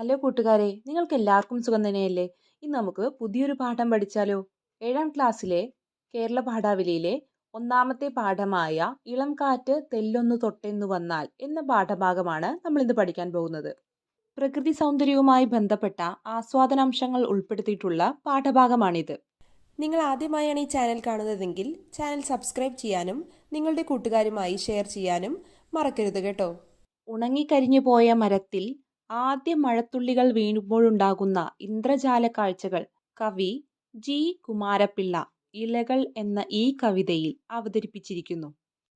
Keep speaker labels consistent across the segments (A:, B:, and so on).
A: Hello കൂട്ടുകാരെ? നിങ്ങൾക്ക് എല്ലാവർക്കും സുഖം തന്നെയല്ലേ? ഇന്ന് നമുക്ക് പുതിയൊരു പാഠം പഠിച്ചാലോ? ഏഴാം ക്ലാസ്സിലെ കേരള പാഠാവലിയിലെ ഒന്നാമത്തെ പാഠമായ ഇളം കാറ്റ് തെല്ലൊന്നു തൊട്ടെന്നു വന്നാൽ എന്ന പാഠഭാഗമാണ് നമ്മൾ ഇന്ന് പഠിക്കാൻ പോകുന്നത്. പ്രകൃതി സൗന്ദര്യവുമായി ബന്ധപ്പെട്ട ആസ്വാദനാംശങ്ങൾ ഉൾപ്പെടുത്തിയിട്ടുള്ള പാഠഭാഗമാണിത്.
B: നിങ്ങൾ ആദ്യമായാണ് ഈ ചാനൽ കാണുന്നതെങ്കിൽ ചാനൽ സബ്സ്ക്രൈബ് ചെയ്യാനും നിങ്ങളുടെ കൂട്ടുകാരുമായി ഷെയർ ചെയ്യാനും മറക്കരുത് കേട്ടോ.
A: ഉണങ്ങിക്കരിഞ്ഞു പോയ മരത്തിൽ ആദ്യ മഴത്തുള്ളികൾ വീഴുമ്പോഴുണ്ടാകുന്ന ഇന്ദ്രജാല കാഴ്ചകൾ. കവി ജി. കുമാരപിള്ള ഇലകൾ എന്ന ഈ കവിതയിൽ അവതരിപ്പിച്ചിരിക്കുന്നു.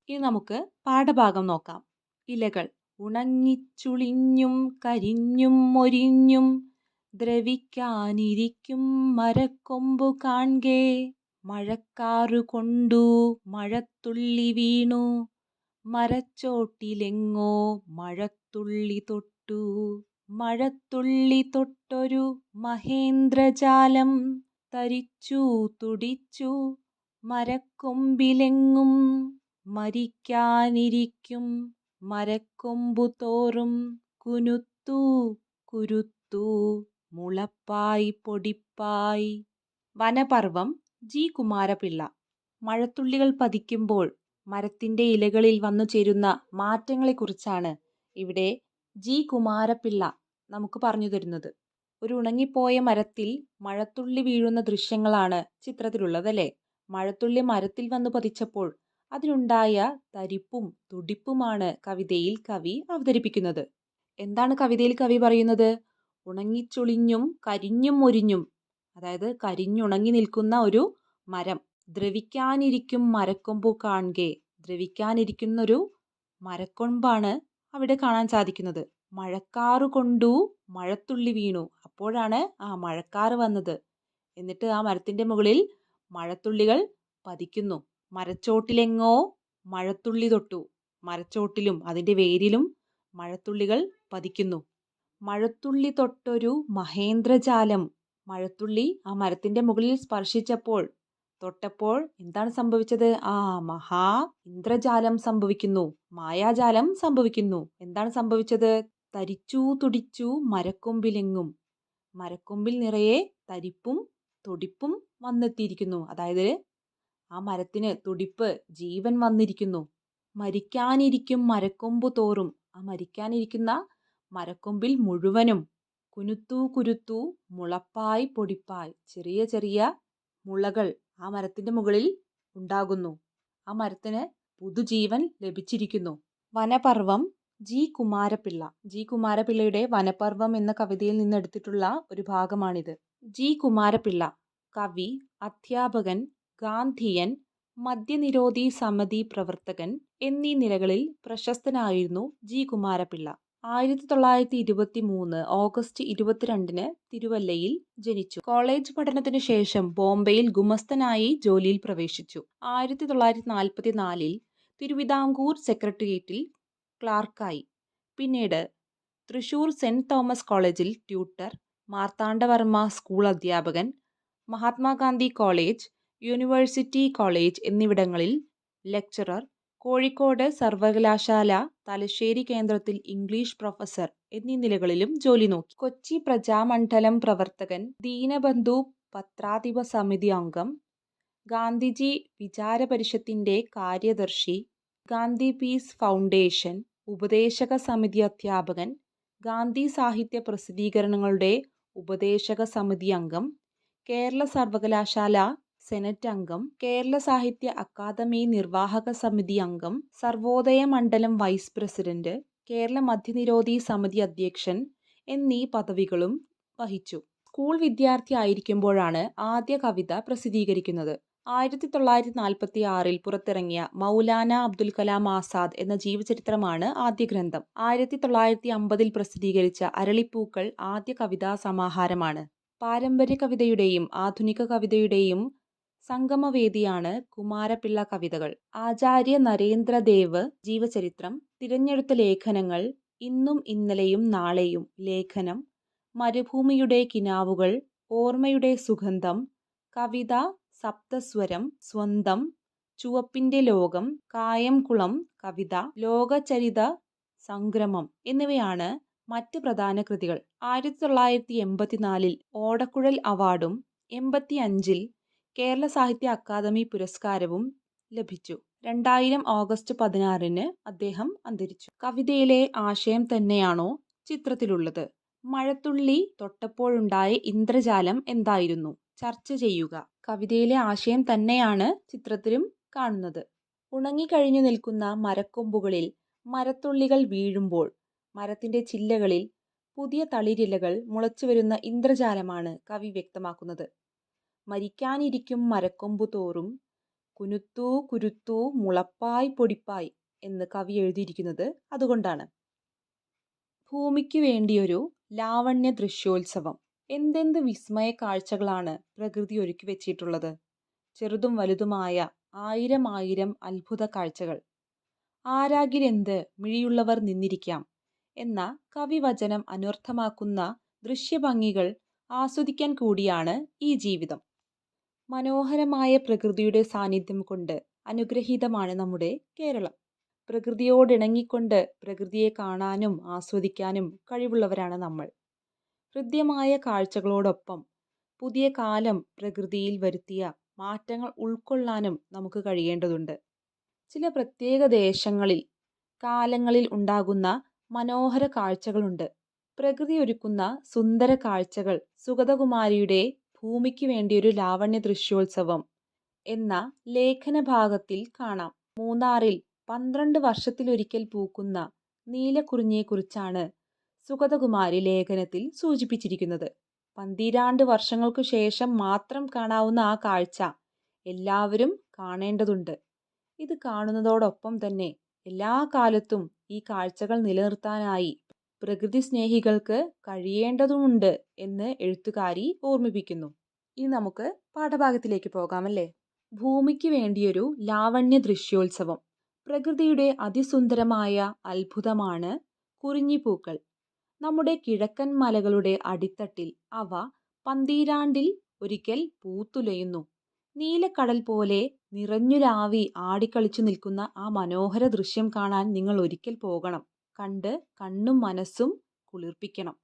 A: ഇനി നമുക്ക് പാഠഭാഗം നോക്കാം. ഇലകൾ ഉണങ്ങിച്ചുളിഞ്ഞും കരിഞ്ഞും മൊരിഞ്ഞും ദ്രവിക്കാനിരിക്കും മരക്കൊമ്പു കാൺകേ മഴക്കാറു കൊണ്ടു മഴത്തുള്ളി വീണു. മരച്ചോട്ടിലെങ്ങോ മഴത്തുള്ളി തൊട്ടു മഴത്തുള്ളി തൊട്ടൊരു മഹേന്ദ്രജാലം തരിച്ചു തുടിച്ചു. മരക്കൊമ്പിലെങ്ങും മരിക്കാനിരിക്കും. മരക്കൊമ്പു തോറും കുനുത്തു കുരുത്തു. മുളപ്പായി പൊടിപ്പായി. വനപർവം ജി. കുമാരപിള്ള. മഴത്തുള്ളികൾ പതിക്കുമ്പോൾ മരത്തിന്റെ ഇലകളിൽ വന്നു ചേരുന്ന മാറ്റങ്ങളെക്കുറിച്ചാണ് ഇവിടെ ജി. കുമാരപിള്ള നമുക്ക് പറഞ്ഞു തരുന്നത്. ഒരു ഉണങ്ങിപ്പോയ മരത്തിൽ മഴത്തുള്ളി വീഴുന്ന ദൃശ്യങ്ങളാണ് ചിത്രത്തിലുള്ളതല്ലേ മഴത്തുള്ളി മരത്തിൽ വന്നു പതിച്ചപ്പോൾ അതിനുണ്ടായ തരിപ്പും തുടിപ്പുമാണ് കവിതയിൽ കവി അവതരിപ്പിക്കുന്നത്. എന്താണ് കവിതയിൽ കവി പറയുന്നത്? ഉണങ്ങിച്ചുളിഞ്ഞും കരിഞ്ഞും മൊരിഞ്ഞും അതായത് കരിഞ്ഞുണങ്ങി നിൽക്കുന്ന ഒരു മരം. ദ്രവിക്കാനിരിക്കും മരക്കൊമ്പു കാണുകെ. ദ്രവിക്കാനിരിക്കുന്നൊരു മരക്കൊമ്പാണ് അവിടെ കാണാൻ സാധിക്കുന്നത്. മഴക്കാറ് കൊണ്ടു മഴത്തുള്ളി വീണു. അപ്പോഴാണ് ആ മഴക്കാറ് വന്നത്. എന്നിട്ട് ആ മരത്തിന്റെ മുകളിൽ മഴത്തുള്ളികൾ പതിക്കുന്നു. മരച്ചോട്ടിലെങ്ങോ മഴത്തുള്ളി തൊട്ടു. മരച്ചോട്ടിലും അതിന്റെ വേരിലും മഴത്തുള്ളികൾ പതിക്കുന്നു. മഴത്തുള്ളി തൊട്ടൊരു മഹേന്ദ്രജാലം. മഴത്തുള്ളി ആ മരത്തിന്റെ മുകളിൽ സ്പർശിച്ചപ്പോൾ തൊട്ടപ്പോൾ എന്താണ് സംഭവിച്ചത്? ആ മഹാ ഇന്ദ്രജാലം സംഭവിക്കുന്നു. മായാജാലം സംഭവിക്കുന്നു. എന്താണ് സംഭവിച്ചത്? തരിച്ചു തുടിച്ചു മരക്കൊമ്പിലെങ്ങും. മരക്കൊമ്പിൽ നിറയെ തരിപ്പും തുടിപ്പും വന്നെത്തിയിരിക്കുന്നു. അതായത് ആ മരത്തിന് തുടിപ്പ് ജീവൻ വന്നിരിക്കുന്നു. മരിക്കാനിരിക്കും മരക്കൊമ്പ് തോറും. ആ മരിക്കാനിരിക്കുന്ന മരക്കൊമ്പിൽ മുഴുവനും കുനുത്തു കുരുത്തു മുളപ്പായി പൊടിപ്പായി ചെറിയ ചെറിയ മുളകൾ ആ മരത്തിന്റെ മുകളിൽ ഉണ്ടാകുന്നു. ആ മരത്തിന് പുതുജീവൻ ലഭിച്ചിരിക്കുന്നു. വനപർവം ജി. കുമാരപിള്ള. ജി. കുമാരപിള്ളയുടെ വനപർവം എന്ന കവിതയിൽ നിന്നെടുത്തിട്ടുള്ള ഒരു ഭാഗമാണിത്. ജി. കുമാരപിള്ള കവി അധ്യാപകൻ ഗാന്ധിയൻ മദ്യനിരോധി സമിതി പ്രവർത്തകൻ എന്നീ നിലകളിൽ പ്രശസ്തനായിരുന്നു ജി. കുമാരപിള്ള. ആയിരത്തി തൊള്ളായിരത്തി ഇരുപത്തി മൂന്ന് ഓഗസ്റ്റ് ഇരുപത്തിരണ്ടിന് തിരുവല്ലയിൽ ജനിച്ചു. കോളേജ് പഠനത്തിനു ശേഷം ബോംബെയിൽ ഗുമസ്തനായി ജോലിയിൽ പ്രവേശിച്ചു. ആയിരത്തി തൊള്ളായിരത്തി നാൽപ്പത്തി നാലിൽ തിരുവിതാംകൂർ സെക്രട്ടേറിയറ്റിൽ ക്ലാർക്കായി. പിന്നീട് തൃശൂർ സെന്റ് തോമസ് കോളേജിൽ ട്യൂട്ടർ മാർത്താണ്ഡവർമ്മ സ്കൂൾ അധ്യാപകൻ മഹാത്മാഗാന്ധി കോളേജ് യൂണിവേഴ്സിറ്റി കോളേജ് എന്നിവിടങ്ങളിൽ ലെക്ചറർ കോഴിക്കോട് സർവകലാശാല തലശ്ശേരി കേന്ദ്രത്തിൽ ഇംഗ്ലീഷ് പ്രൊഫസർ എന്നീ നിലകളിലും ജോലി നോക്കി. കൊച്ചി പ്രജാമണ്ഡലം പ്രവർത്തകൻ ദീനബന്ധു പത്രാധിപ സമിതി അംഗം ഗാന്ധിജി വിചാരപരിഷത്തിന്റെ കാര്യദർശി ഗാന്ധി പീസ് ഫൗണ്ടേഷൻ ഉപദേശക സമിതി അധ്യാപകൻ ഗാന്ധി സാഹിത്യ പ്രസിദ്ധീകരണങ്ങളുടെ ഉപദേശക സമിതി അംഗം കേരള സർവകലാശാല സെനറ്റ് അംഗം കേരള സാഹിത്യ അക്കാദമി നിർവാഹക സമിതി അംഗം സർവോദയ മണ്ഡലം വൈസ് പ്രസിഡന്റ് കേരള മദ്യനിരോധി സമിതി അധ്യക്ഷൻ എന്നീ പദവികളും വഹിച്ചു. സ്കൂൾ വിദ്യാർത്ഥി ആയിരിക്കുമ്പോഴാണ് ആദ്യ കവിത പ്രസിദ്ധീകരിക്കുന്നത്. ആയിരത്തി തൊള്ളായിരത്തി നാൽപ്പത്തി ആറിൽ പുറത്തിറങ്ങിയ മൗലാന അബ്ദുൽ കലാം ആസാദ് എന്ന ജീവചരിത്രമാണ് ആദ്യ ഗ്രന്ഥം. ആയിരത്തി തൊള്ളായിരത്തി അമ്പതിൽ പ്രസിദ്ധീകരിച്ച അരളിപ്പൂക്കൾ ആദ്യ കവിതാ സമാഹാരമാണ്. പാരമ്പര്യ കവിതയുടെയും ആധുനിക കവിതയുടെയും സംഗമവേദിയാണ് കുമാരപിള്ള കവിതകൾ. ആചാര്യ നരേന്ദ്രദേവ് ജീവചരിത്രം തിരഞ്ഞെടുത്ത ലേഖനങ്ങൾ ഇന്നും ഇന്നലെയും നാളെയും ലേഖനം മരുഭൂമിയുടെ കിനാവുകൾ ഓർമ്മയുടെ സുഗന്ധം കവിത സപ്തസ്വരം സ്വന്തം ചുവപ്പിന്റെ ലോകം കായംകുളം കവിത ലോകചരിത സംഗ്രമം എന്നിവയാണ് മറ്റ് പ്രധാന കൃതികൾ. ആയിരത്തി തൊള്ളായിരത്തി എൺപത്തിനാലിൽ ഓടക്കുഴൽ അവാർഡും എൺപത്തി അഞ്ചിൽ കേരള സാഹിത്യ അക്കാദമി പുരസ്കാരവും ലഭിച്ചു. രണ്ടായിരം ഓഗസ്റ്റ് പതിനാറിന് അദ്ദേഹം അന്തരിച്ചു. കവിതയിലെ ആശയം തന്നെയാണോ ചിത്രത്തിലുള്ളത്? മഴത്തുള്ളി തൊട്ടപ്പോഴുണ്ടായ ഇന്ദ്രജാലം എന്തായിരുന്നു? ചർച്ച ചെയ്യുക. കവിതയിലെ ആശയം തന്നെയാണ് ചിത്രത്തിലും കാണുന്നത്. ഉണങ്ങിക്കഴിഞ്ഞു നിൽക്കുന്ന മരക്കൊമ്പുകളിൽ മരത്തുള്ളികൾ വീഴുമ്പോൾ മരത്തിന്റെ ചില്ലകളിൽ പുതിയ തളിരിലകൾ മുളച്ചു വരുന്ന ഇന്ദ്രജാലമാണ് കവി വ്യക്തമാക്കുന്നത്. മരിക്കാനിരിക്കും മരക്കൊമ്പു തോറും കുനുത്തൂ കുരുത്തൂ മുളപ്പായ് പൊടിപ്പായ് എന്ന് കവി എഴുതിയിരിക്കുന്നത് അതുകൊണ്ടാണ്. ഭൂമിക്ക് വേണ്ടിയൊരു ലാവണ്യ ദൃശ്യോത്സവം. എന്തെന്ത് വിസ്മയ കാഴ്ചകളാണ് പ്രകൃതി ഒരുക്കി വെച്ചിട്ടുള്ളത്. ചെറുതും വലുതുമായ ആയിരം ആയിരം അത്ഭുത കാഴ്ചകൾ. ആരാകിലെന്ത് മിഴിയുള്ളവർ നിന്നിരിക്കാം എന്ന കവിവചനം അനർത്ഥമാക്കുന്ന ദൃശ്യഭംഗികൾ ആസ്വദിക്കാൻ കൂടിയാണ് ഈ ജീവിതം. മനോഹരമായ പ്രകൃതിയുടെ സാന്നിധ്യം കൊണ്ട് അനുഗ്രഹീതമാണ് നമ്മുടെ കേരളം. പ്രകൃതിയോടിണങ്ങിക്കൊണ്ട് പ്രകൃതിയെ കാണാനും ആസ്വദിക്കാനും കഴിവുള്ളവരാണ് നമ്മൾ. ഹൃദ്യമായ കാഴ്ചകളോടൊപ്പം പുതിയ കാലം പ്രകൃതിയിൽ വരുത്തിയ മാറ്റങ്ങൾ ഉൾക്കൊള്ളാനും നമുക്ക് കഴിയേണ്ടതുണ്ട്. ചില പ്രത്യേക ദേശങ്ങളിൽ കാലങ്ങളിൽ ഉണ്ടാകുന്ന മനോഹര കാഴ്ചകളുണ്ട്. പ്രകൃതി ഒരുക്കുന്ന സുന്ദര കാഴ്ചകൾ സുഗതകുമാരിയുടെ ഭൂമിക്ക് വേണ്ടിയൊരു ലാവണ്യ ദൃശ്യോത്സവം എന്ന ലേഖന ഭാഗത്തിൽ കാണാം. മൂന്നാറിൽ പന്ത്രണ്ട് വർഷത്തിലൊരിക്കൽ പൂക്കുന്ന നീലക്കുറിഞ്ഞിയെക്കുറിച്ചാണ് സുഗതകുമാരി ലേഖനത്തിൽ സൂചിപ്പിച്ചിരിക്കുന്നത്. പന്തിരാണ്ട് വർഷങ്ങൾക്കു ശേഷം മാത്രം കാണാവുന്ന ആ കാഴ്ച എല്ലാവരും കാണേണ്ടതുണ്ട്. ഇത് കാണുന്നതോടൊപ്പം തന്നെ എല്ലാ കാലത്തും ഈ കാഴ്ചകൾ നിലനിർത്താനായി പ്രകൃതി സ്നേഹികൾക്ക് കഴിയേണ്ടതുമുണ്ട് എന്ന് എഴുത്തുകാരി ഓർമ്മിപ്പിക്കുന്നു. ഇനി നമുക്ക് പാഠഭാഗത്തിലേക്ക് പോകാമല്ലേ? ഭൂമിക്ക് വേണ്ടിയൊരു ലാവണ്യ ദൃശ്യോത്സവം. പ്രകൃതിയുടെ അതിസുന്ദരമായ അത്ഭുതമാണ് കുറിഞ്ഞിപ്പൂക്കൾ. നമ്മുടെ കിഴക്കൻ മലകളുടെ അടിത്തട്ടിൽ അവ പന്തീരാണ്ടിൽ ഒരിക്കൽ പൂത്തുലയുന്നു. നീലക്കടൽ പോലെ നിറഞ്ഞുരാവി ആടിക്കളിച്ചു നിൽക്കുന്ന ആ മനോഹര ദൃശ്യം കാണാൻ നിങ്ങൾ ഒരിക്കൽ പോകണം. കണ്ട് കണ്ണും മനസ്സും കുളിർപ്പിക്കണം.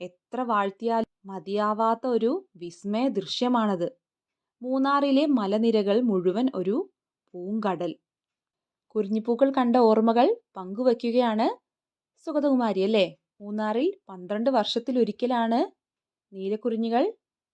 A: എത്ര വാഴ്ത്തിയാൽ മതിയാവാത്ത ഒരു വിസ്മയ ദൃശ്യമാണത്. മൂന്നാറിലെ മലനിരകൾ മുഴുവൻ ഒരു പൂങ്കടൽ. കുരിഞ്ഞിപ്പൂക്കൾ കണ്ട ഓർമ്മകൾ പങ്കുവയ്ക്കുകയാണ് സുഗതകുമാരി അല്ലേ? മൂന്നാറിൽ പന്ത്രണ്ട് വർഷത്തിലൊരിക്കലാണ് നീലക്കുറിഞ്ഞികൾ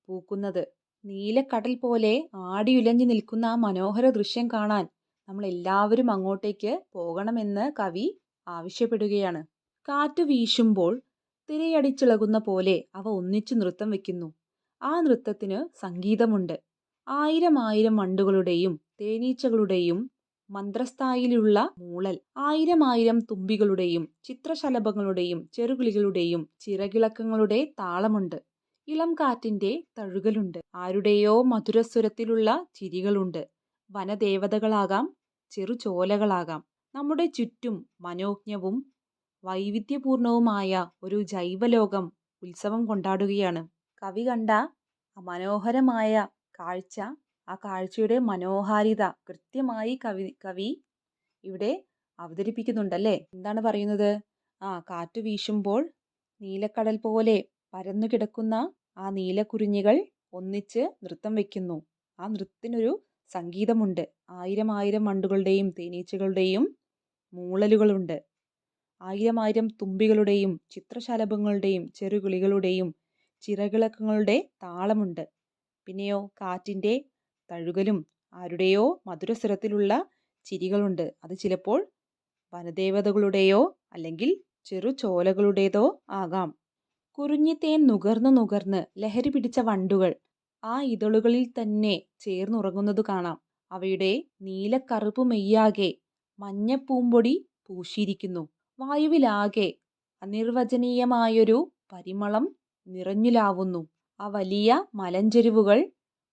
A: പൂക്കുന്നത്. നീലക്കടൽ പോലെ ആടിയുലഞ്ഞു നിൽക്കുന്ന ആ മനോഹര ദൃശ്യം കാണാൻ നമ്മൾ എല്ലാവരും അങ്ങോട്ടേക്ക് പോകണമെന്ന് കവി ആവശ്യപ്പെടുകയാണ്. കാറ്റ് വീശുമ്പോൾ തിരയടിച്ചിളകുന്ന പോലെ അവ ഒന്നിച്ചു നൃത്തം വയ്ക്കുന്നു ആ നൃത്തത്തിന് സംഗീതമുണ്ട്. ആയിരം ആയിരം വണ്ടുകളുടെയും തേനീച്ചകളുടെയും മന്ത്രസ്ഥായിലുള്ള മൂളൽ ആയിരം ആയിരം തുമ്പികളുടെയും ചിത്രശലഭങ്ങളുടെയും ചെറുകിളികളുടെയും ചിറകിളക്കങ്ങളുടെ താളമുണ്ട്. ഇളം കാറ്റിന്റെ തഴുകലുണ്ട്. ആരുടെയോ മധുരസ്വരത്തിലുള്ള ചിരികളുണ്ട്. വനദേവതകളാകാം ചെറുചോലകളാകാം. നമ്മുടെ ചുറ്റും മനോജ്ഞവും വൈവിധ്യപൂർണവുമായ ഒരു ജൈവലോകം ഉത്സവം കൊണ്ടാടുകയാണ്. കവി കണ്ട മനോഹരമായ കാഴ്ച ആ കാഴ്ചയുടെ മനോഹാരിത കൃത്യമായി കവി കവി ഇവിടെ അവതരിപ്പിക്കുന്നുണ്ടല്ലേ? എന്താണ് പറയുന്നത്? ആ കാറ്റ് വീശുമ്പോൾ നീലക്കടൽ പോലെ പരന്നു കിടക്കുന്ന ആ നീലക്കുറിഞ്ഞികൾ ഒന്നിച്ച് നൃത്തം വെക്കുന്നു. ആ നൃത്തത്തിനൊരു സംഗീതമുണ്ട്. ആയിരം ആയിരം വണ്ടുകളുടെയും തേനീച്ചകളുടെയും മൂളലുകളുണ്ട്. ആയിരം ആയിരം തുമ്പികളുടെയും ചിത്രശലഭങ്ങളുടെയും ചെറുകിളികളുടെയും ചിറകിളക്കങ്ങളുടെ താളമുണ്ട്. പിന്നെയോ കാറ്റിന്റെ തഴുകലും ആരുടെയോ മധുരസ്വരത്തിലുള്ള ചിരികളുണ്ട്. അത് ചിലപ്പോൾ വനദേവതകളുടെയോ അല്ലെങ്കിൽ ചെറു ചോലകളുടേതോ ആകാം. കുറിഞ്ഞിത്തേൻ നുകർന്നു നുകർന്ന് ലഹരി പിടിച്ച വണ്ടുകൾ ആ ഇതളുകളിൽ തന്നെ ചേർന്നുറങ്ങുന്നത് കാണാം. അവയുടെ നീലക്കറുപ്പ് മെയ്യാകെ മഞ്ഞപ്പൂമ്പൊടി പൂശിയിരിക്കുന്നു. വായുവിലാകെ അനിർവചനീയമായൊരു പരിമളം നിറഞ്ഞുലാവുന്നു. ആ വലിയ മലഞ്ചെരുവുകൾ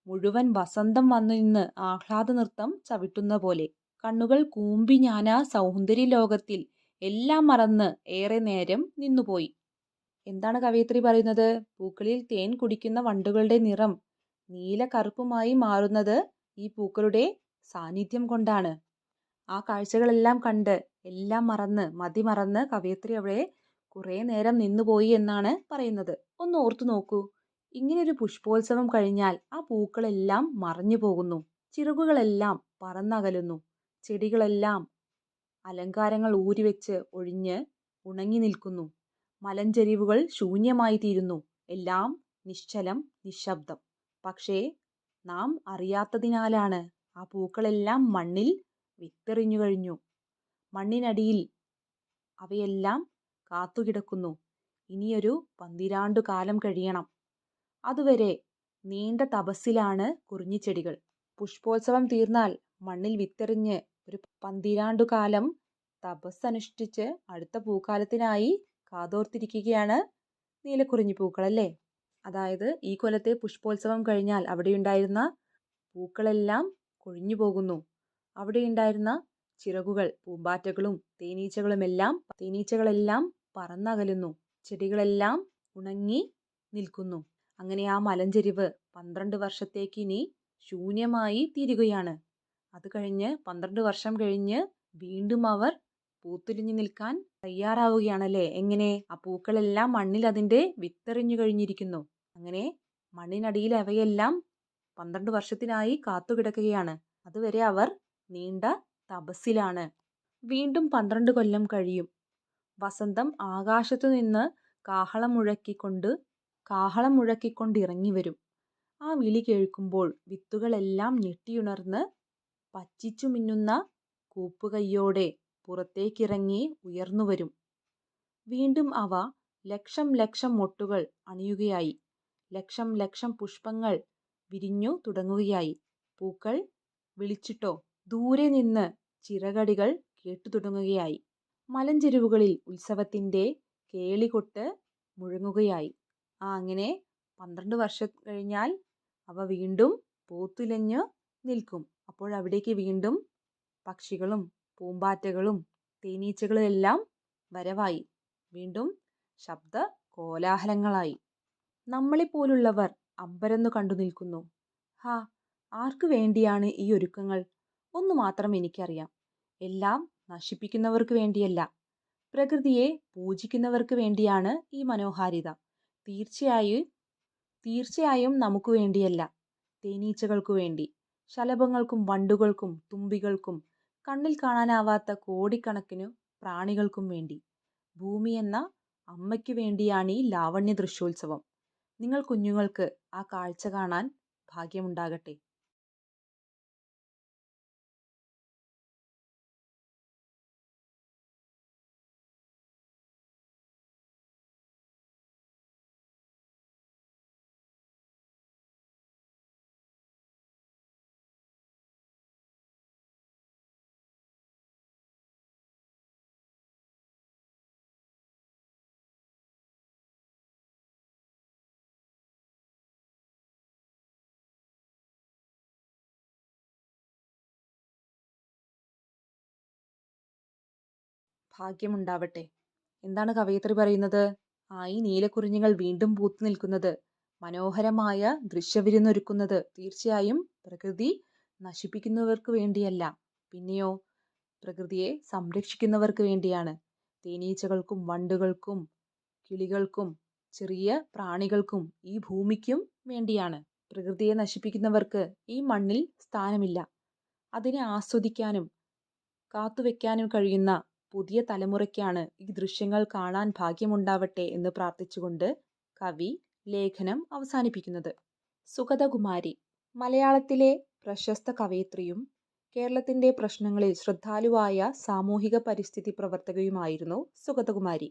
A: മുഴുവൻ വസന്തം വന്നു നിന്ന് ആഹ്ലാദ നൃത്തം ചവിട്ടുന്ന പോലെ. കണ്ണുകൾ കൂമ്പി ഞാൻ ആ സൗന്ദര്യ ലോകത്തിൽ എല്ലാം മറന്ന് ഏറെ നേരം നിന്നുപോയി. എന്താണ് കവയിത്രി പറയുന്നത്? പൂക്കളിൽ തേൻ കുടിക്കുന്ന വണ്ടുകളുടെ നിറം നീല കറുപ്പുമായി മാറുന്നത് ഈ പൂക്കളുടെ സാന്നിധ്യം കൊണ്ടാണ്. ആ കാഴ്ചകളെല്ലാം കണ്ട് എല്ലാം മറന്ന് മതി മറന്ന് കവയിത്രി അവിടെ കുറേ നേരം നിന്നുപോയി എന്നാണ് പറയുന്നത്. ഒന്ന് ഓർത്തു നോക്കൂ. ഇങ്ങനൊരു പുഷ്പോത്സവം കഴിഞ്ഞാൽ ആ പൂക്കളെല്ലാം മറഞ്ഞു പോകുന്നു. ചിറകുകളെല്ലാം പറന്നകലുന്നു. ചെടികളെല്ലാം അലങ്കാരങ്ങൾ ഊരിവെച്ച് ഒഴിഞ്ഞ് ഉണങ്ങി നിൽക്കുന്നു. മലഞ്ചെരിവുകൾ ശൂന്യമായി തീരുന്നു. എല്ലാം നിശ്ചലം നിശബ്ദം. പക്ഷേ നാം അറിയാത്തതിനാലാണ് ആ പൂക്കളെല്ലാം മണ്ണിൽ വിത്തെറിഞ്ഞു കഴിഞ്ഞു. മണ്ണിനടിയിൽ അവയെല്ലാം കാത്തുകിടക്കുന്നു. ഇനിയൊരു പന്തിരാണ്ടു കാലം കഴിയണം. അതുവരെ നീണ്ട തപസ്സിലാണ് കുറിഞ്ഞിച്ചെടികൾ. പുഷ്പോത്സവം തീർന്നാൽ മണ്ണിൽ വിത്തെറിഞ്ഞ് ഒരു പന്തിരാണ്ടു കാലം തപസ്സനുഷ്ഠിച്ച് അടുത്ത പൂക്കാലത്തിനായി കാതോർത്തിരിക്കുകയാണ് നീലക്കുറിഞ്ഞി പൂക്കളല്ലേ? അതായത് ഈ കൊലത്തെ പുഷ്പോത്സവം കഴിഞ്ഞാൽ അവിടെയുണ്ടായിരുന്ന പൂക്കളെല്ലാം കൊഴിഞ്ഞു പോകുന്നു അവിടെയുണ്ടായിരുന്ന ചിറകുകൾ പൂമ്പാറ്റകളും തേനീച്ചകളുമെല്ലാം തേനീച്ചകളെല്ലാം പറന്നകലുന്നു. ചെടികളെല്ലാം ഉണങ്ങി നിൽക്കുന്നു. അങ്ങനെ ആ മലഞ്ചെരിവ് പന്ത്രണ്ട് വർഷത്തേക്ക് ഇനി ശൂന്യമായി തീരുകയാണ്. അത് കഴിഞ്ഞ് പന്ത്രണ്ട് വർഷം കഴിഞ്ഞ് വീണ്ടും അവർ പൂത്തുലിഞ്ഞു നിൽക്കാൻ തയ്യാറാവുകയാണല്ലേ? എങ്ങനെ? ആ പൂക്കളെല്ലാം മണ്ണിൽ അതിന്റെ വിത്തെറിഞ്ഞു കഴിഞ്ഞിരിക്കുന്നു. അങ്ങനെ മണ്ണിനടിയിൽ അവയെല്ലാം പന്ത്രണ്ട് വർഷത്തിനായി കാത്തുകിടക്കുകയാണ്. അതുവരെ അവർ നീണ്ട തപസ്സിലാണ്. വീണ്ടും പന്ത്രണ്ട് കൊല്ലം കഴിയും. വസന്തം ആകാശത്തു നിന്ന് കാഹളം മുഴക്കിക്കൊണ്ട് കാഹളം മുഴക്കിക്കൊണ്ട് ഇറങ്ങി വരും ആ വിളി കേൾക്കുമ്പോൾ വിത്തുകളെല്ലാം ഞെട്ടിയുണർന്ന് പച്ചിച്ചു മിന്നുന്ന കൂപ്പുകയ്യോടെ പുറത്തേക്കിറങ്ങി ഉയർന്നു വരും വീണ്ടും അവ ലക്ഷം ലക്ഷം മൊട്ടുകൾ അണിയുകയായി. ലക്ഷം ലക്ഷം പുഷ്പങ്ങൾ വിരിഞ്ഞു തുടങ്ങുകയായി. പൂക്കൾ വിളിച്ചിട്ടോ? ദൂരെ നിന്ന് ചിറകടികൾ കേട്ടു തുടങ്ങുകയായി മലഞ്ചെരുവുകളിൽ ഉത്സവത്തിന്റെ കേളികൊട്ട് മുഴങ്ങുകയായി. ആ അങ്ങനെ പന്ത്രണ്ട് വർഷം കഴിഞ്ഞാൽ അവ വീണ്ടും പൂത്തുലഞ്ഞു നിൽക്കും. അപ്പോൾ അവിടേക്ക് വീണ്ടും പക്ഷികളും പൂമ്പാറ്റകളും തേനീച്ചകളും എല്ലാം വരവായി. വീണ്ടും ശബ്ദ കോലാഹലങ്ങളായി നമ്മളെപ്പോലുള്ളവർ അമ്പരന്നു കണ്ടു നിൽക്കുന്നു. ഹാ ആർക്കു വേണ്ടിയാണ് ഈ ഒരുക്കങ്ങൾ? ഒന്നു മാത്രം എനിക്കറിയാം. എല്ലാം നശിപ്പിക്കുന്നവർക്ക് വേണ്ടിയല്ല. പ്രകൃതിയെ പൂജിക്കുന്നവർക്ക് വേണ്ടിയാണ് ഈ മനോഹാരിത. തീർച്ചയായും തീർച്ചയായും നമുക്ക് വേണ്ടിയല്ല. തേനീച്ചകൾക്കു വേണ്ടി ശലഭങ്ങൾക്കും വണ്ടുകൾക്കും തുമ്പികൾക്കും കണ്ണിൽ കാണാനാവാത്ത കോടിക്കണക്കിനു പ്രാണികൾക്കും വേണ്ടി. ഭൂമി എന്ന അമ്മയ്ക്ക് വേണ്ടിയാണ് ഈ ലാവണ്യ ദൃശ്യോത്സവം. നിങ്ങൾ കുഞ്ഞുങ്ങൾക്ക് ആ കാഴ്ച കാണാൻ ഭാഗ്യമുണ്ടാകട്ടെ. ഭാഗ്യമുണ്ടാവട്ടെ. എന്താണ് കവയിത്രി പറയുന്നത്? ആ ഈ നീലക്കുറിഞ്ഞുങ്ങൾ വീണ്ടും പൂത്തു നിൽക്കുന്നത്. മനോഹരമായ ദൃശ്യവിരുന്നൊരുക്കുന്നത് തീർച്ചയായും പ്രകൃതി നശിപ്പിക്കുന്നവർക്ക് വേണ്ടിയല്ല. പിന്നെയോ പ്രകൃതിയെ സംരക്ഷിക്കുന്നവർക്ക് വേണ്ടിയാണ്. തേനീച്ചകൾക്കും വണ്ടുകൾക്കും കിളികൾക്കും ചെറിയ പ്രാണികൾക്കും ഈ ഭൂമിക്കും വേണ്ടിയാണ്. പ്രകൃതിയെ നശിപ്പിക്കുന്നവർക്ക് ഈ മണ്ണിൽ സ്ഥാനമില്ല. അതിനെ ആസ്വദിക്കാനും കാത്തുവെക്കാനും കഴിയുന്ന പുതിയ തലമുറയ്ക്കാണ് ഈ ദൃശ്യങ്ങൾ കാണാൻ ഭാഗ്യമുണ്ടാവട്ടെ എന്ന് പ്രാർത്ഥിച്ചുകൊണ്ട് കവി ലേഖനം അവസാനിപ്പിക്കുന്നത്. സുഗതകുമാരി മലയാളത്തിലെ പ്രശസ്ത കവയിത്രിയും കേരളത്തിന്റെ പ്രശ്നങ്ങളിൽ ശ്രദ്ധാലുവായ സാമൂഹിക പരിസ്ഥിതി പ്രവർത്തകയുമായിരുന്നു സുഗതകുമാരി.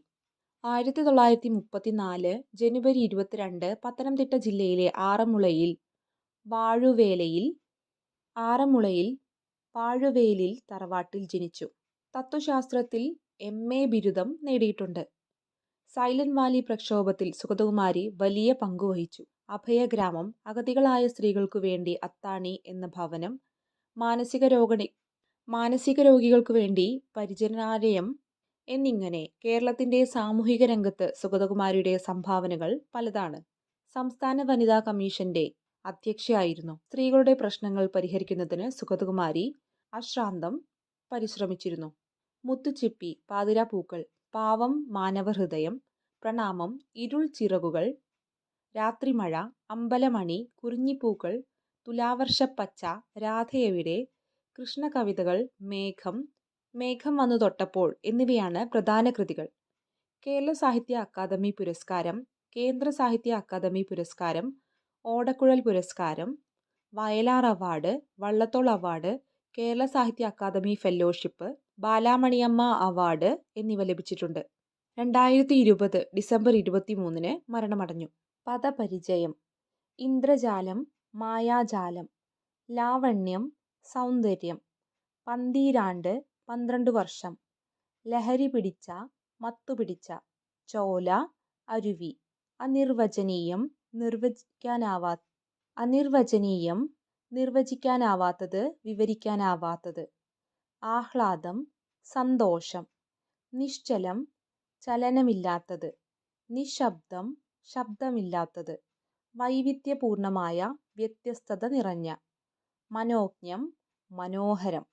A: ആയിരത്തി തൊള്ളായിരത്തി മുപ്പത്തിനാല് ജനുവരി ഇരുപത്തിരണ്ട് പത്തനംതിട്ട ജില്ലയിലെ ആറന്മുളയിൽ വാഴുവേലയിൽ ആറന്മുളയിൽ വാഴുവേലിൽ തറവാട്ടിൽ ജനിച്ചു. തത്വശാസ്ത്രത്തിൽ എം എ ബിരുദം നേടിയിട്ടുണ്ട്. സൈലന്റ് വാലി പ്രക്ഷോഭത്തിൽ സുഗതകുമാരി വലിയ പങ്കുവഹിച്ചു അഭയഗ്രാമം അഗതികളായ സ്ത്രീകൾക്കു വേണ്ടി അത്താണി എന്ന ഭവനം മാനസിക രോഗി മാനസിക രോഗികൾക്കു വേണ്ടി പരിചരണാലയം എന്നിങ്ങനെ കേരളത്തിന്റെ സാമൂഹിക രംഗത്ത് സുഗതകുമാരിയുടെ സംഭാവനകൾ പലതാണ്. സംസ്ഥാന വനിതാ കമ്മീഷന്റെ അധ്യക്ഷയായിരുന്നു. സ്ത്രീകളുടെ പ്രശ്നങ്ങൾ പരിഹരിക്കുന്നതിന് സുഗതകുമാരി അശ്രാന്തം പരിശ്രമിച്ചിരുന്നു. മുത്തുച്ചിപ്പി പാതിരാപ്പൂക്കൾ പാവം മാനവഹൃദയം പ്രണാമം ഇരുൾ ചിറകുകൾ രാത്രിമഴ അമ്പലമണി കുറിഞ്ഞിപ്പൂക്കൾ തുലാവർഷപ്പച്ച രാധയവിടെ കൃഷ്ണകവിതകൾ മേഘം മേഘം വന്നു തൊട്ടപ്പോൾ എന്നിവയാണ് പ്രധാന കൃതികൾ. കേരള സാഹിത്യ അക്കാദമി പുരസ്കാരം കേന്ദ്ര സാഹിത്യ അക്കാദമി പുരസ്കാരം ഓടക്കുഴൽ പുരസ്കാരം Vayalar award Vallathol award Kerala Sahitya academy fellowship Balamaniamma award എന്നിവ ലഭിച്ചിട്ടുണ്ട്. രണ്ടായിരത്തി ഇരുപത് ഡിസംബർ ഇരുപത്തി മൂന്നിന് മരണമടഞ്ഞു. പദപരിചയം ഇന്ദ്രജാലം മായാജാലം ലാവണ്യം സൗന്ദര്യം പന്തീരാണ്ട് പന്ത്രണ്ട് വർഷം ലഹരി പിടിച്ച മത്തുപിടിച്ച ചോല അരുവി അനിർവചനീയം നിർവചിക്കാനാവാ അനിർവചനീയം നിർവചിക്കാനാവാത്തത് വിവരിക്കാനാവാത്തത്. ആഹ്ലാദം സന്തോഷം. നിശ്ചലം ചലനമില്ലാത്തത്. നിശബ്ദം ശബ്ദമില്ലാത്തത്. വൈവിധ്യപൂർണമായ വ്യത്യസ്തത നിറഞ്ഞ. മനോജ്ഞം മനോഹരം.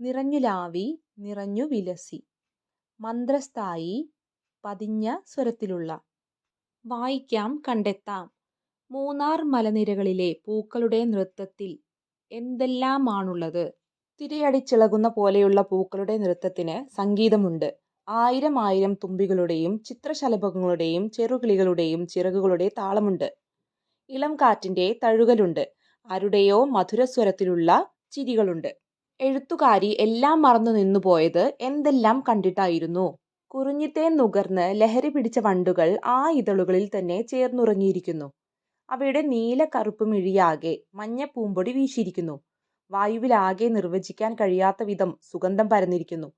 A: നിറഞ്ഞുലാവി നിറഞ്ഞു വിലസി മന്ത്രസ്ഥായി പതിഞ്ഞ സ്വരത്തിലുള്ള. വായിക്കാം കണ്ടെത്താം. മൂന്നാർ മലനിരകളിലെ പൂക്കളുടെ നൃത്തത്തിൽ എന്തെല്ലാമാണുള്ളത്? തിരയടിച്ചിളകുന്ന പോലെയുള്ള പൂക്കളുടെ നൃത്തത്തിന് സംഗീതമുണ്ട്. ആയിരം ആയിരം തുമ്പികളുടെയും ചിത്രശലഭങ്ങളുടെയും ചെറുകിളികളുടെയും ചിറകുകളുടെ താളമുണ്ട്. ഇളം കാറ്റിന്റെ തഴുകലുണ്ട്. ആരുടെയോ മധുരസ്വരത്തിലുള്ള ചിരികളുണ്ട്. എഴുത്തുകാരി എല്ലാം മറന്നു നിന്നുപോയത് എന്തെല്ലാം കണ്ടിട്ടായിരുന്നു? കുറിഞ്ഞിത്തേൻ നുകർന്ന് ലഹരി പിടിച്ച വണ്ടുകൾ ആ ഇതളുകളിൽ തന്നെ ചേർന്നുറങ്ങിയിരിക്കുന്നു. അവയുടെ നീല കറുപ്പ് മിഴിയാകെ മഞ്ഞ പൂമ്പൊടി വീശിയിരിക്കുന്നു. വായുവിലാകെ നിർവചിക്കാൻ കഴിയാത്ത വിധം സുഗന്ധം പരന്നിരിക്കുന്നു.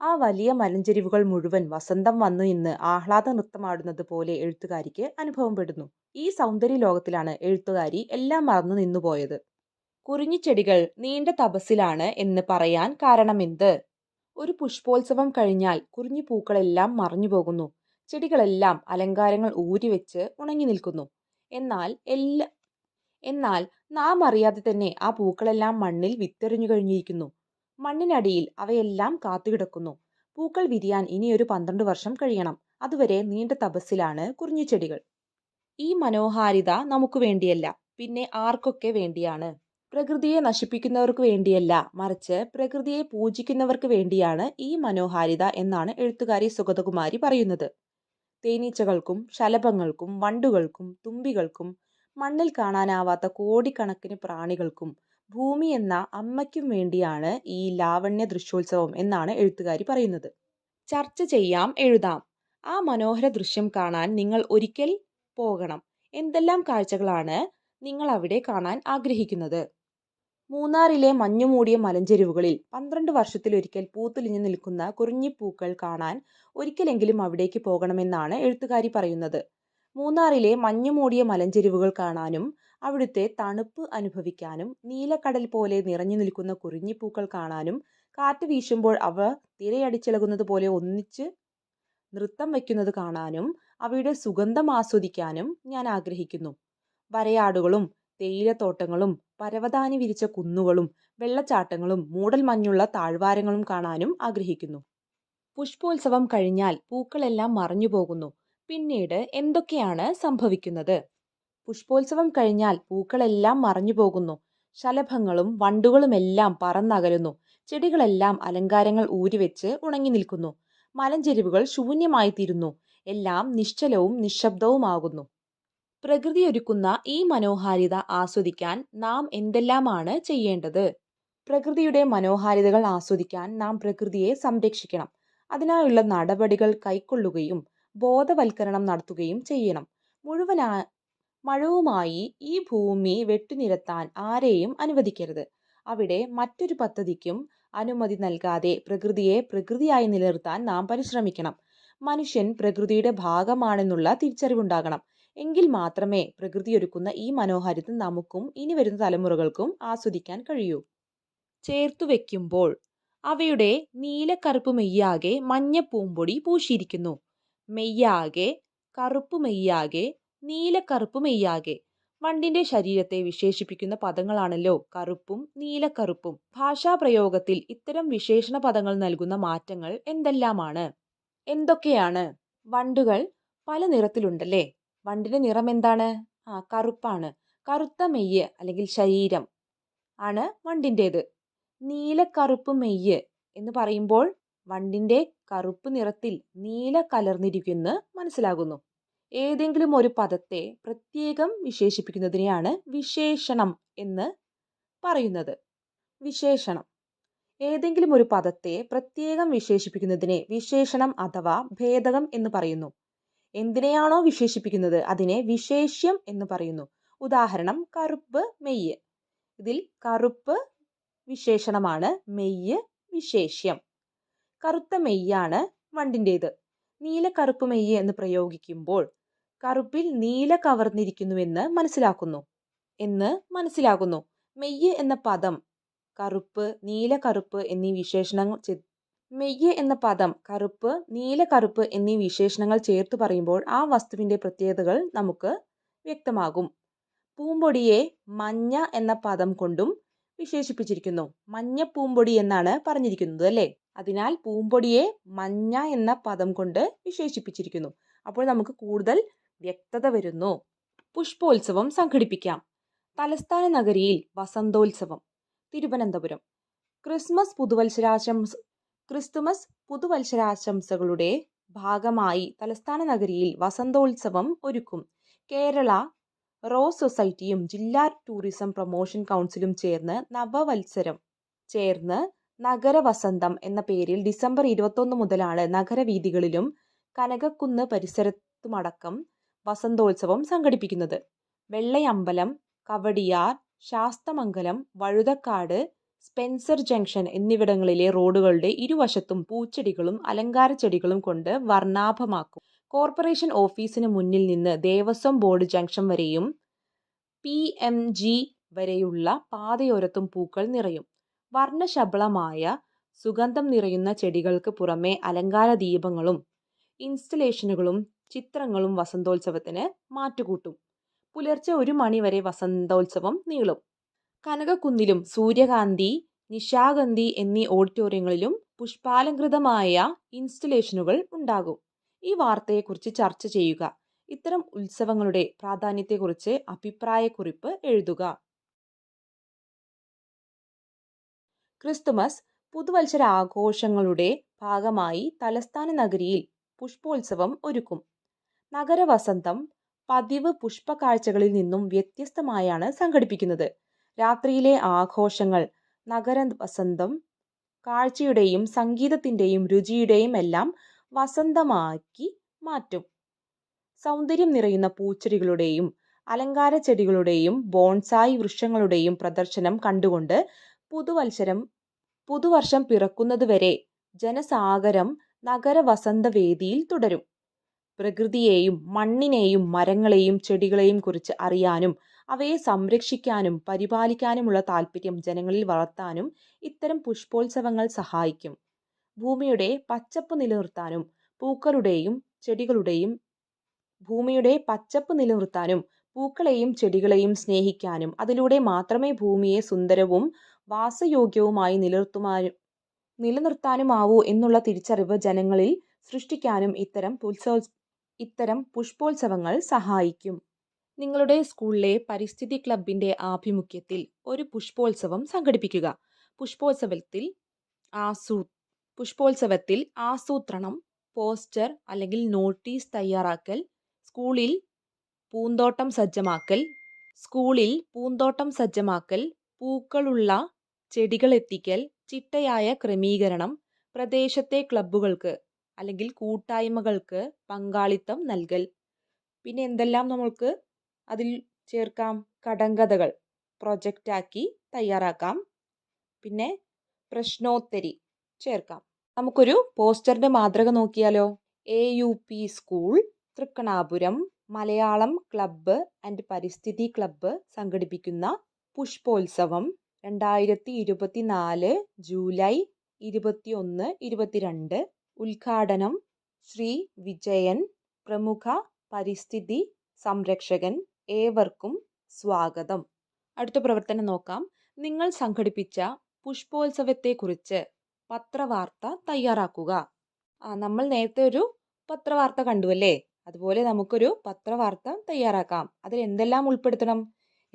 A: ആ വലിയ മലഞ്ചെരിവുകൾ മുഴുവൻ വസന്തം വന്നു ഇന്ന് ആഹ്ലാദ നൃത്തമാടുന്നത് പോലെ എഴുത്തുകാരിക്ക് അനുഭവപ്പെടുന്നു. ഈ സൗന്ദര്യ ലോകത്തിലാണ് എഴുത്തുകാരി എല്ലാം മറന്നു നിന്നുപോയത്. കുറിഞ്ഞിച്ചെടികൾ നീണ്ട തപസ്സിലാണ് എന്ന് പറയാൻ കാരണമെന്ത്? ഒരു പുഷ്പോത്സവം കഴിഞ്ഞാൽ കുറിഞ്ഞു പൂക്കളെല്ലാം മറഞ്ഞു പോകുന്നു ചെടികളെല്ലാം അലങ്കാരങ്ങൾ ഊരിവെച്ച് ഉണങ്ങി നിൽക്കുന്നു എന്നാൽ എല്ലാ എന്നാൽ നാം അറിയാതെ തന്നെ ആ പൂക്കളെല്ലാം മണ്ണിൽ വിത്തെറിഞ്ഞു കഴിഞ്ഞിരിക്കുന്നു. മണ്ണിനടിയിൽ അവയെല്ലാം കാത്തുകിടക്കുന്നു. പൂക്കൾ വിരിയാൻ ഇനിയൊരു പന്ത്രണ്ട് വർഷം കഴിയണം. അതുവരെ നീണ്ട തപസ്സിലാണ് കുറിഞ്ഞിച്ചെടികൾ. ഈ മനോഹാരിത നമുക്ക് വേണ്ടിയല്ല പിന്നെ ആർക്കൊക്കെ വേണ്ടിയാണ്? പ്രകൃതിയെ നശിപ്പിക്കുന്നവർക്ക് വേണ്ടിയല്ല മറിച്ച് പ്രകൃതിയെ പൂജിക്കുന്നവർക്ക് വേണ്ടിയാണ് ഈ മനോഹാരിത എന്നാണ് എഴുത്തുകാരി സുഗതകുമാരി പറയുന്നത്. തേനീച്ചകൾക്കും ശലഭങ്ങൾക്കും വണ്ടുകൾക്കും തുമ്പികൾക്കും മണ്ണിൽ കാണാനാവാത്ത കോടിക്കണക്കിന് പ്രാണികൾക്കും ഭൂമി എന്ന അമ്മയ്ക്കും വേണ്ടിയാണ് ഈ ലാവണ്യ ദൃശ്യോത്സവം എന്നാണ് എഴുത്തുകാരി പറയുന്നത്. ചർച്ച ചെയ്യാം എഴുതാം. ആ മനോഹര ദൃശ്യം കാണാൻ നിങ്ങൾ ഒരിക്കൽ പോകണം. എന്തെല്ലാം കാഴ്ചകളാണ് നിങ്ങൾ അവിടെ കാണാൻ ആഗ്രഹിക്കുന്നത്? മൂന്നാറിലെ മഞ്ഞുമൂടിയ മലഞ്ചെരുവുകളിൽ പന്ത്രണ്ട് വർഷത്തിലൊരിക്കൽ പൂത്തുലിഞ്ഞു നിൽക്കുന്ന കുറിഞ്ഞിപ്പൂക്കൾ കാണാൻ ഒരിക്കലെങ്കിലും അവിടേക്ക് പോകണമെന്നാണ് എഴുത്തുകാരി പറയുന്നത്. മൂന്നാറിലെ മഞ്ഞുമൂടിയ മലഞ്ചെരുവുകൾ കാണാനും അവിടുത്തെ തണുപ്പ് അനുഭവിക്കാനും നീലക്കടൽ പോലെ നിറഞ്ഞു നിൽക്കുന്ന കുറിഞ്ഞിപ്പൂക്കൾ കാണാനും കാറ്റ് വീശുമ്പോൾ അവ തിരയടിച്ചിളകുന്നത് പോലെ ഒന്നിച്ച് നൃത്തം വയ്ക്കുന്നത് കാണാനും അവയുടെ സുഗന്ധം ആസ്വദിക്കാനും ഞാൻ ആഗ്രഹിക്കുന്നു. വരയാടുകളും തേയിലത്തോട്ടങ്ങളും പരവതാനി വിരിച്ച കുന്നുകളും വെള്ളച്ചാട്ടങ്ങളും മൂടൽമഞ്ഞുള്ള താഴ്വാരങ്ങളും കാണാനും ആഗ്രഹിക്കുന്നു. പുഷ്പോത്സവം കഴിഞ്ഞാൽ പൂക്കളെല്ലാം മറഞ്ഞു പോകുന്നു. പിന്നീട് എന്തൊക്കെയാണ് സംഭവിക്കുന്നത്? പുഷ്പോത്സവം കഴിഞ്ഞാൽ പൂക്കളെല്ലാം മറഞ്ഞു പോകുന്നു. ശലഭങ്ങളും വണ്ടുകളുമെല്ലാം പറന്നകലുന്നു. ചെടികളെല്ലാം അലങ്കാരങ്ങൾ ഊരിവെച്ച് ഉണങ്ങി നിൽക്കുന്നു. മലഞ്ചെരിവുകൾ ശൂന്യമായിത്തീരുന്നു. എല്ലാം നിശ്ചലവും നിശബ്ദവുമാകുന്നു. പ്രകൃതി ഒരുക്കുന്ന ഈ മനോഹാരിത ആസ്വദിക്കാൻ നാം എന്തെല്ലാമാണ് ചെയ്യേണ്ടത്? പ്രകൃതിയുടെ മനോഹാരിതകൾ ആസ്വദിക്കാൻ നാം പ്രകൃതിയെ സംരക്ഷിക്കണം. അതിനായുള്ള നടപടികൾ കൈക്കൊള്ളുകയും ബോധവൽക്കരണം നടത്തുകയും ചെയ്യണം. മുഴുവനാ മഴവുമായി ഈ ഭൂമി വെട്ടിനിരത്താൻ ആരെയും അനുവദിക്കരുത്. അവിടെ മറ്റൊരു പദ്ധതിക്കും അനുമതി നൽകാതെ പ്രകൃതിയെ പ്രകൃതിയായി നിലനിർത്താൻ നാം പരിശ്രമിക്കണം. മനുഷ്യൻ പ്രകൃതിയുടെ ഭാഗമാണെന്നുള്ള തിരിച്ചറിവുണ്ടാകണം. എങ്കിൽ മാത്രമേ പ്രകൃതി ഒരുക്കുന്ന ഈ മനോഹാരിത നമുക്കും ഇനി വരുന്ന തലമുറകൾക്കും ആസ്വദിക്കാൻ കഴിയൂ. ചേർത്തു വെക്കുമ്പോൾ അവയുടെ നീലക്കറുപ്പ് മെയ്യാകെ മഞ്ഞ പൂമ്പൊടി പൂശിയിരിക്കുന്നു. മെയ്യാകെ കറുപ്പ് മെയ്യാകെ നീലക്കറുപ്പ് മെയ്യാകെ. വണ്ടിന്റെ ശരീരത്തെ വിശേഷിപ്പിക്കുന്ന പദങ്ങളാണല്ലോ കറുപ്പും നീലക്കറുപ്പും. ഭാഷാപ്രയോഗത്തിൽ ഇത്തരം വിശേഷണ പദങ്ങൾ നൽകുന്ന മാറ്റങ്ങൾ എന്തെല്ലാമാണ്? എന്തൊക്കെയാണ്? വണ്ടുകൾ പല നിറത്തിലുണ്ടല്ലേ? വണ്ടിന്റെ നിറം എന്താണ്? ആ കറുപ്പാണ്. കറുത്ത മെയ്യ് അല്ലെങ്കിൽ ശരീരം ആണ് വണ്ടിന്റേത്. നീലക്കറുപ്പ് മെയ്യ് എന്ന് പറയുമ്പോൾ വണ്ടിന്റെ കറുപ്പ് നിറത്തിൽ നീല കലർന്നിരിക്കുന്നു മനസ്സിലാകുന്നു. ഏതെങ്കിലും ഒരു പദത്തെ പ്രത്യേകം വിശേഷിപ്പിക്കുന്നതിനെയാണ് വിശേഷണം എന്ന് പറയുന്നത്. വിശേഷണം. ഏതെങ്കിലും ഒരു പദത്തെ പ്രത്യേകം വിശേഷിപ്പിക്കുന്നതിനെ വിശേഷണം അഥവാ ഭേദകം എന്ന് പറയുന്നു. എന്തിനെയാണോ വിശേഷിപ്പിക്കുന്നത്? അതിനെ വിശേഷ്യം എന്ന് പറയുന്നു. ഉദാഹരണം കറുപ്പ് മെയ്യ്. ഇതിൽ കറുപ്പ് വിശേഷണമാണ് മെയ്യ് വിശേഷ്യം. കറുത്ത മെയ്യാണ് വണ്ടിന്റേത്. നീല കറുപ്പ് മെയ്യ് എന്ന് പ്രയോഗിക്കുമ്പോൾ കറുപ്പിൽ നീല കവർന്നിരിക്കുന്നുവെന്ന് മനസ്സിലാക്കുന്നു. എന്ന് മനസ്സിലാകുന്നു മെയ്യ് എന്ന പദം കറുപ്പ് നീല കറുപ്പ് എന്നീ വിശേഷണങ്ങൾ മെയ്യ് എന്ന പദം കറുപ്പ് നീല കറുപ്പ് എന്നീ വിശേഷണങ്ങൾ ചേർത്ത് പറയുമ്പോൾ ആ വസ്തുവിന്റെ പ്രത്യേകതകൾ നമുക്ക് വ്യക്തമാകും. പൂമ്പൊടിയെ മഞ്ഞ എന്ന പദം കൊണ്ടും വിശേഷിപ്പിച്ചിരിക്കുന്നു. മഞ്ഞ പൂമ്പൊടി എന്നാണ് പറഞ്ഞിരിക്കുന്നത് അല്ലേ? അതിനാൽ പൂമ്പൊടിയെ മഞ്ഞ എന്ന പദം കൊണ്ട് വിശേഷിപ്പിച്ചിരിക്കുന്നു. അപ്പോൾ നമുക്ക് കൂടുതൽ വ്യക്തത വരുന്നു. പുഷ്പോത്സവം സംഘടിപ്പിക്കാം. തലസ്ഥാന നഗരിയിൽ വസന്തോത്സവം തിരുവനന്തപുരം. ക്രിസ്മസ് പുതുവത്സരാശംസ ക്രിസ്തുമസ് പുതുവത്സരാശംസകളുടെ ഭാഗമായി തലസ്ഥാന നഗരിയിൽ വസന്തോത്സവം ഒരുക്കും. കേരള റോസ് സൊസൈറ്റിയും ജില്ലാ ടൂറിസം പ്രൊമോഷൻ കൗൺസിലും ചേർന്ന് നവവത്സരം ചേർന്ന് നഗരവസന്തം എന്ന പേരിൽ ഡിസംബർ ഇരുപത്തൊന്ന് മുതലാണ് നഗരവീഥികളിലും കനകക്കുന്ന് പരിസരത്തുമടക്കം വസന്തോത്സവം സംഘടിപ്പിക്കുന്നത്. വെള്ളയമ്പലം കവടിയാർ ശാസ്തമംഗലം വഴുതക്കാട് സ്പെൻസർ ജംഗ്ഷൻ എന്നിവിടങ്ങളിലെ റോഡുകളുടെ ഇരുവശത്തും പൂച്ചെടികളും അലങ്കാര ചെടികളും കൊണ്ട് വർണാഭമാക്കും. കോർപ്പറേഷൻ ഓഫീസിന് മുന്നിൽ നിന്ന് ദേവസ്വം ബോർഡ് ജംഗ്ഷൻ വരെയും പി എം ജി വരെയുള്ള പാതയോരത്തും പൂക്കൾ നിറയും. വർണശബളമായ സുഗന്ധം നിറയുന്ന ചെടികൾക്ക് പുറമെ അലങ്കാര ദീപങ്ങളും ഇൻസ്റ്റലേഷനുകളും ചിത്രങ്ങളും വസന്തോത്സവത്തിന് മാറ്റുകൂട്ടും. പുലർച്ചെ ഒരു മണിവരെ വസന്തോത്സവം നീളും. കനകക്കുന്നിലും സൂര്യകാന്തി നിശാഗന്ധി എന്നീ ഓഡിറ്റോറിയങ്ങളിലും പുഷ്പാലങ്കൃതമായ ഇൻസ്റ്റലേഷനുകൾ ഉണ്ടാകും. ഈ വാർത്തയെക്കുറിച്ച് ചർച്ച ചെയ്യുക. ഇത്തരം ഉത്സവങ്ങളുടെ പ്രാധാന്യത്തെക്കുറിച്ച് അഭിപ്രായക്കുറിപ്പ് എഴുതുക. ക്രിസ്തുമസ് പുതുവത്സര ആഘോഷങ്ങളുടെ ഭാഗമായി തലസ്ഥാന നഗരിയിൽ പുഷ്പോത്സവം ഒരുക്കും. നഗരവസന്തം പതിവ് പുഷ്പക്കാഴ്ചകളിൽ നിന്നും വ്യത്യസ്തമായാണ് സംഘടിപ്പിക്കുന്നത്. രാത്രിയിലെ ആഘോഷങ്ങൾ നഗര വസന്തം കാഴ്ചയുടെയും സംഗീതത്തിന്റെയും രുചിയുടെയും എല്ലാം വസന്തമാക്കി മാറ്റും. സൗന്ദര്യം നിറയുന്ന പൂച്ചെടികളുടെയും അലങ്കാര ചെടികളുടെയും ബോൺസായി വൃക്ഷങ്ങളുടെയും പ്രദർശനം കണ്ടുകൊണ്ട് പുതുവത്സരം പുതുവർഷം പിറക്കുന്നതുവരെ ജനസാഗരം നഗര നഗരവസന്തവേദിയിൽ തുടരും. പ്രകൃതിയെയും മണ്ണിനെയും മരങ്ങളെയും ചെടികളെയും കുറിച്ച് അറിയാനും അവയെ സംരക്ഷിക്കാനും പരിപാലിക്കാനുമുള്ള താല്പര്യം ജനങ്ങളിൽ വളർത്താനും ഇത്തരം പുഷ്പോത്സവങ്ങൾ സഹായിക്കും. ഭൂമിയുടെ പച്ചപ്പ് നിലനിർത്താനും പൂക്കളുടെയും ചെടികളുടെയും ഭൂമിയുടെ പച്ചപ്പ് നിലനിർത്താനും പൂക്കളെയും ചെടികളെയും സ്നേഹിക്കാനും അതിലൂടെ മാത്രമേ ഭൂമിയെ സുന്ദരവും വാസയോഗ്യവുമായി നിലനിർത്തുമാനും നിലനിർത്താനുമാവൂ എന്നുള്ള തിരിച്ചറിവ് ജനങ്ങളിൽ സൃഷ്ടിക്കാനും ഇത്തരം പുത്സവ ഇത്തരം പുഷ്പോത്സവങ്ങൾ സഹായിക്കും. നിങ്ങളുടെ സ്കൂളിലെ പരിസ്ഥിതി ക്ലബിന്റെ ആഭിമുഖ്യത്തിൽ ഒരു പുഷ്പോത്സവം സംഘടിപ്പിക്കുക. പുഷ്പോത്സവത്തിൽ ആസൂ പുഷ്പോത്സവത്തിൽ ആസൂത്രണം പോസ്റ്റർ അല്ലെങ്കിൽ നോട്ടീസ് തയ്യാറാക്കൽ സ്കൂളിൽ പൂന്തോട്ടം സജ്ജമാക്കൽ സ്കൂളിൽ പൂന്തോട്ടം സജ്ജമാക്കൽ പൂക്കളുള്ള ചെടികൾ എത്തിക്കൽ ചിട്ടയായ ക്രമീകരണം പ്രദേശത്തെ ക്ലബ്ബുകൾക്ക് അല്ലെങ്കിൽ കൂട്ടായ്മകൾക്ക് പങ്കാളിത്തം നൽകൽ. പിന്നെ എന്തെല്ലാം നമ്മൾക്ക് അതിൽ ചേർക്കാം കടങ്കഥകൾ. പ്രൊജക്റ്റാക്കി തയ്യാറാക്കാം. പിന്നെ പ്രശ്നോത്തരി ചേർക്കാം. നമുക്കൊരു പോസ്റ്ററിന്റെ മാതൃക നോക്കിയാലോ? A U P school Thrikkanapuram Malayalam club and പരിസ്ഥിതി ക്ലബ്ബ് സംഘടിപ്പിക്കുന്ന പുഷ്പോത്സവം രണ്ടായിരത്തി ഇരുപത്തി നാല് ജൂലൈ ഇരുപത്തി ഒന്ന് ഇരുപത്തിരണ്ട്. ഉദ്ഘാടനം ശ്രീ വിജയൻ പ്രമുഖ പരിസ്ഥിതി സംരക്ഷകൻ ഏവർക്കും സ്വാഗതം. അടുത്ത പ്രവർത്തനം നോക്കാം. നിങ്ങൾ സംഘടിപ്പിച്ച പുഷ്പോത്സവത്തെക്കുറിച്ച് പത്രവാർത്ത തയ്യാറാക്കുക. ആ നമ്മൾ നേരത്തെ ഒരു പത്രവാർത്ത കണ്ടു അല്ലേ? അതുപോലെ നമുക്കൊരു പത്രവാർത്ത തയ്യാറാക്കാം. അതിൽ എന്തെല്ലാം ഉൾപ്പെടുത്തണം?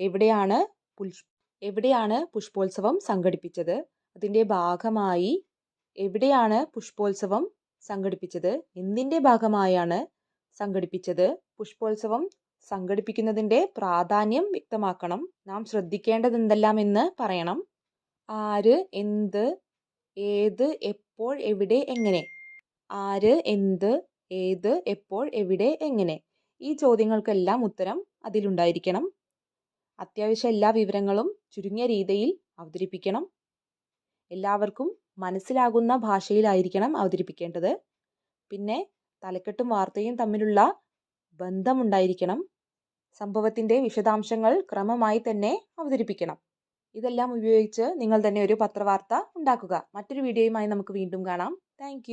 A: എവിടെയാണ് പുഷ് എവിടെയാണ് പുഷ്പോത്സവം സംഘടിപ്പിച്ചത്? അതിന്റെ ഭാഗമായി എവിടെയാണ് പുഷ്പോത്സവം സംഘടിപ്പിച്ചത്? എന്തിന്റെ ഭാഗമായാണ് സംഘടിപ്പിച്ചത്? പുഷ്പോത്സവം സംഘടിപ്പിക്കുന്നതിന്റെ പ്രാധാന്യം വ്യക്തമാക്കണം. നാം ശ്രദ്ധിക്കേണ്ടത് എന്തെല്ലാം എന്ന് പറയണം. ആര് എന്ത് ഏത് എപ്പോൾ എവിടെ എങ്ങനെ? ആര് എന്ത് ഏത് എപ്പോൾ എവിടെ എങ്ങനെ? ഈ ചോദ്യങ്ങൾക്കെല്ലാം ഉത്തരം അതിലുണ്ടായിരിക്കണം. അത്യാവശ്യം എല്ലാ വിവരങ്ങളും ചുരുങ്ങിയ രീതിയിൽ അവതരിപ്പിക്കണം. എല്ലാവർക്കും മനസ്സിലാകുന്ന ഭാഷയിലായിരിക്കണം അവതരിപ്പിക്കേണ്ടത്. പിന്നെ തലക്കെട്ടും വാർത്തയും തമ്മിലുള്ള ബന്ധമുണ്ടായിരിക്കണം. സംഭവത്തിന്റെ വിശദാംശങ്ങൾ ക്രമമായി തന്നെ അവതരിപ്പിക്കണം. ഇതെല്ലാം ഉപയോഗിച്ച് നിങ്ങൾ തന്നെ ഒരു പത്രവാർത്ത ഉണ്ടാക്കുക. മറ്റൊരു വീഡിയോയുമായി നമുക്ക് വീണ്ടും കാണാം. താങ്ക്